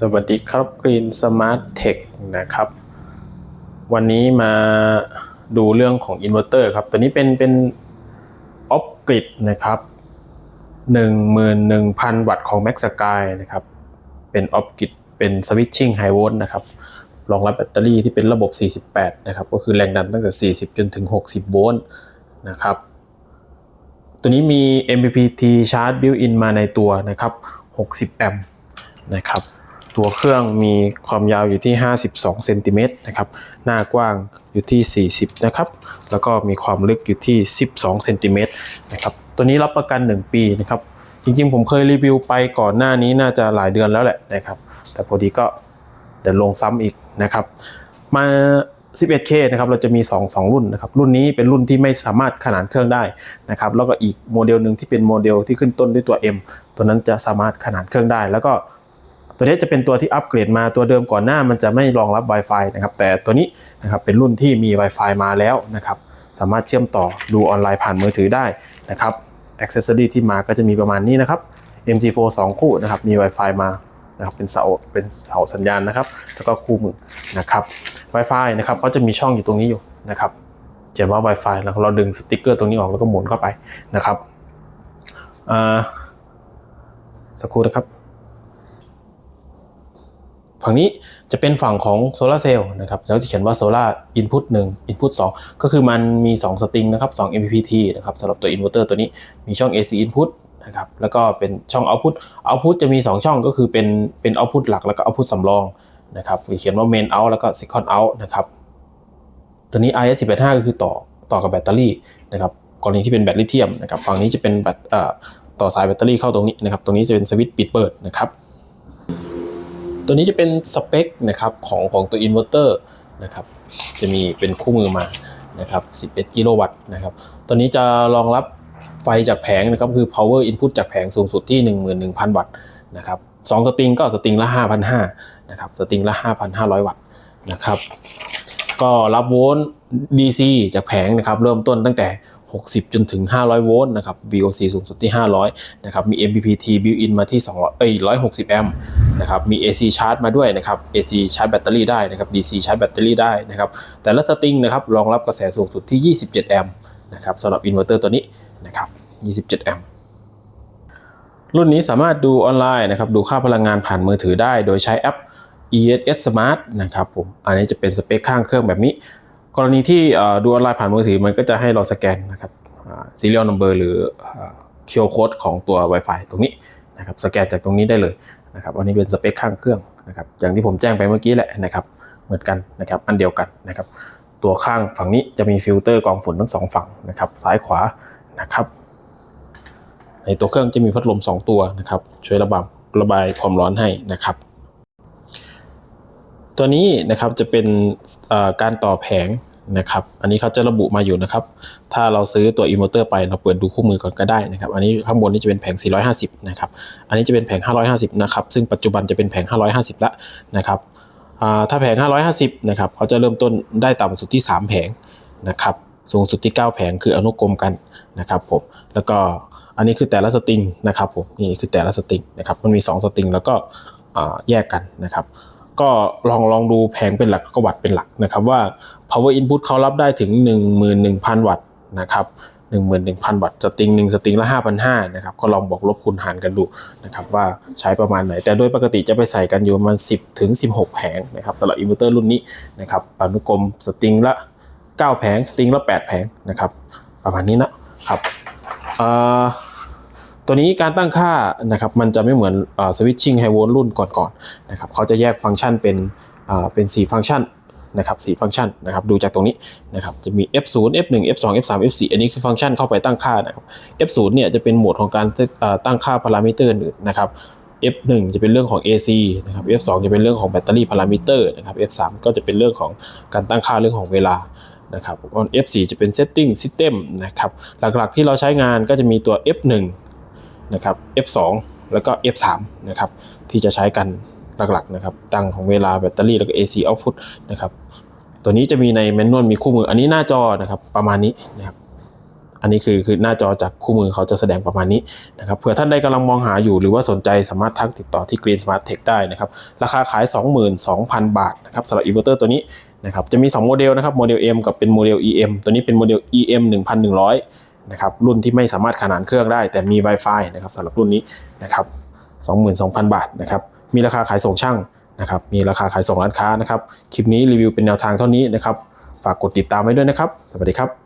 สวัสดีครับ Green Smart Tech นะครับ วันนี้มาดูเรื่องของอินเวอร์เตอร์ครับ ตัวนี้เป็นเป็นออฟกริดนะครับ11,000 วัตต์ของ Max Sky นะครับ เป็นออฟกริดเป็น Switching High Volt นะครับ รองรับแบตเตอรี่ที่เป็นระบบ 48 นะครับ ก็คือแรงดันตั้งแต่ 40 จนถึง 60 โวลต์นะครับ ตัวนี้มี MPPT Charge Built-in มาในตัวนะครับ 60 แอมป์นะครับ ตัวเครื่องมีความยาวอยู่ที่ 52เซนติเมตรนะครับ หน้ากว้างอยู่ที่ 40 นะครับ แล้วก็มีความลึกอยู่ที่ 12เซนติเมตรนะครับ ตัวนี้รับประกัน 1 ปีนะครับ จริงๆ ผมเคยรีวิวไปก่อนหน้านี้น่าจะหลายเดือนแล้วแหละนะครับ แต่พอดีก็เดี๋ยวลงซ้ำอีกนะครับ มา 11K นะครับ เราจะมี 2 2 รุ่นนะครับ รุ่นนี้เป็นรุ่นที่ไม่สามารถขนานเครื่องได้นะครับ แล้วก็อีกโมเดลหนึ่งที่เป็นโมเดลที่ขึ้นต้นด้วยตัว M ตัวนั้นจะสามารถขนานเครื่องได้ แล้วก็ ตัวนี้จะเป็นตัวที่อัปเกรดมาตัวเดิมก่อนหน้ามันจะไม่รองรับ Wi-Fi นะครับ แต่ตัวนี้นะครับเป็นรุ่นที่มี Wi-Fi มาแล้วนะครับสามารถเชื่อมต่อดูออนไลน์ผ่านมือถือได้นะครับ Accessory ที่มาก็จะมีประมาณนี้นะครับ MC4 2 คู่นะครับมี Wi-Fi มานะครับเป็นเสาเป็นเสาสัญญาณนะครับ แล้วก็คู่มือนะครับ Wi-Fi นะครับก็จะมีช่องอยู่ตรงนี้อยู่นะครับเขียนว่า Wi-Fi แล้วเราดึงสติกเกอร์ตรงนี้ออกแล้วก็หมุนเข้าไปนะครับอ่าสักครู่นะครับ ฝั่งนี้จะเป็นฝั่งของโซลาร์เซลล์นะครับแล้วจะเขียนว่าโซลาร์อินพุต1 Input 2ก็คือมันมี 2 สตริงนะครับ 2 MPPT นะครับสำหรับตัวอินเวอร์เตอร์ตัวนี้มีช่อง AC Input นะครับแล้วก็เป็นช่อง Output Output จะมี 2 ช่องก็คือเป็นเป็น Output หลักแล้วก็ Output สำรองนะครับเขียนว่า Main Out แล้วก็ Second Out นะครับตัวนี้ IS185 ก็คือต่อต่อกับแบตเตอรี่นะครับกรณีที่เป็นแบตลิเธียมนะครับฝั่งนี้จะเป็นแบตเอ่อต่อสายแบตเตอรี่เข้าตรงนี้นะครับตรงนี้จะเป็นสวิตช์ปิดเปิดนะครับ ตัวนี้จะเป็นสเปคนะครับของของตัวอินเวอร์เตอร์นะครับจะมีเป็นคู่มือมานะครับ11 กิโลวัตต์นะครับตัวนี้จะรองรับไฟจากแผงนะครับคือ power input จากแผงสูงสุดที่ 11,000 วัตต์นะครับสองสตริงก็สตริงละ 5,500นะครับสตริงละ 5,500 วัตต์นะครับก็รับโวลต์ DC จากแผงนะครับเริ่มต้นตั้งแต่ 60 จนถึง 500 โวลต์นะครับ VOC สูงสุดที่ 500 นะครับ มี MPPT built-in มาที่ 200 เอ้ย 160 แอมป์นะครับ มี AC charge มาด้วยนะครับ AC ชาร์จแบตเตอรี่ได้นะครับ DC ชาร์จแบตเตอรี่ได้นะครับ แต่ละสตริงนะครับ รองรับกระแสสูงสุดที่ 27 แอมป์นะครับสำหรับอินเวอร์เตอร์ตัวนี้นะครับ 27 แอมป์รุ่นนี้สามารถดูออนไลน์นะครับ ดูค่าพลังงานผ่านมือถือได้ โดยใช้แอป ESS Smart นะครับผม อันนี้จะเป็นสเปคข้างเครื่องแบบนี้ กรณีที่ดูออนไลน์ผ่านมือถือมันก็จะให้เราสแกนนะครับ serial number หรือ QR code ของตัว Wi-Fi ตรงนี้นะครับสแกนจากตรงนี้ได้เลยนะครับอันนี้เป็นสเปคข้างเครื่องนะครับอย่างที่ผมแจ้งไปเมื่อกี้แหละนะครับเหมือนกันนะครับอันเดียวกันนะครับตัวข้างฝั่งนี้จะมีฟิลเตอร์กรองฝุ่นทั้งสองฝั่งนะครับซ้ายขวานะครับในตัวเครื่องจะมีพัดลม 2 ตัวนะครับช่วยระบายระบายความร้อนให้นะครับ ตัวนี้นะครับจะเป็นการต่อแผงนะครับ อันนี้เขาจะระบุมาอยู่นะครับ ถ้าเราซื้อตัวอินเวอร์เตอร์ไปเราเปิดดูคู่มือก่อนก็ได้นะครับ อันนี้ข้างบนนี้จะเป็นแผง 450 นะครับ อันนี้จะเป็นแผง 550 นะครับ ซึ่งปัจจุบันจะเป็นแผง 550 ละนะครับ ถ้าแผง 550 นะครับเขาจะเริ่มต้นได้ต่ำสุดที่ 3 แผงนะครับ สูงสุดที่ 9 แผงคืออนุกรมกันนะครับผม แล้วก็อันนี้คือแต่ละสตริงนะครับผม นี่คือแต่ละสตริงนะครับ มันมี 2 สตริงแล้วก็แยกกันนะครับ ก็ลองลองดูแผงเป็นหลักก็วัตต์เป็นหลักนะครับว่า power input เขารับได้ถึง 11,000 วัตต์นะครับ11,000 วัตต์สตริงหนึ่งสตริงละ5,500นะครับก็ลองบอกลบคูณหารกันดูนะครับว่าใช้ประมาณไหน แต่โดยปกติจะไปใส่กันอยู่ประมาณ 10 ถึง 16 แผงนะครับสำหรับอินเวอร์เตอร์รุ่นนี้นะครับอนุกรมสตริงละ 9 แผง สตริงละ 8 แผงนะครับประมาณนี้นะครับอ่า ตัวนี้การตั้งค่านะครับมันจะไม่เหมือนสวิตชิ่งไฮโวลต์รุ่นก่อนๆนะครับเขาจะแยกฟังก์ชันเป็นเป็น4ฟังก์ชันนะครับ4ฟังก์ชันนะครับดูจากตรงนี้นะครับจะมี F0 F1 F2 F3 F4 อันนี้คือฟังก์ชันเข้าไปตั้งค่านะครับ F0 เนี่ยจะเป็นโหมดของการตั้งค่าพารามิเตอร์อื่นนะครับ F1 จะเป็นเรื่องของ AC นะครับ F2 จะเป็นเรื่องของแบตเตอรี่พารามิเตอร์นะครับ F3 ก็จะเป็นเรื่องของการตั้งค่าเรื่องของเวลานะครับ F4 จะเป็น Setting System นะครับ หลักๆที่เราใช้งานก็จะมีตัว F1 นะครับ F2 แล้วก็ F3 นะครับที่จะใช้กันหลักๆนะครับตั้งของเวลาแบตเตอรี่แล้วก็ AC output นะครับตัวนี้จะมีในแมนนวลมีคู่มือ อันนี้หน้าจอนะครับประมาณนี้นะครับอันนี้คือคือหน้าจอจากคู่มือเขาจะแสดงประมาณนี้นะครับเผื่อท่านใดกำลังมองหาอยู่หรือว่าสนใจสามารถทักติดต่อที่ Green Smart Tech ได้นะครับราคาขาย 22,000 บาทนะครับสำหรับอินเวอร์เตอร์ตัวนี้นะครับจะมี 2 โมเดลนะครับโมเดล M กับเป็นโมเดล EM ตัวนี้เป็นโมเดล EM 1100 นะครับรุ่นที่ไม่สามารถขนานเครื่องได้ แต่มี Wi-Fi นะครับสำหรับรุ่นนี้นะครับ22,000 บาทนะครับมีราคาขายส่งช่างนะครับมีราคาขายส่งร้านค้านะครับ คลิปนี้รีวิวเป็นแนวทางเท่านี้นะครับ ฝากกดติดตามไว้ด้วยนะครับ สวัสดีครับ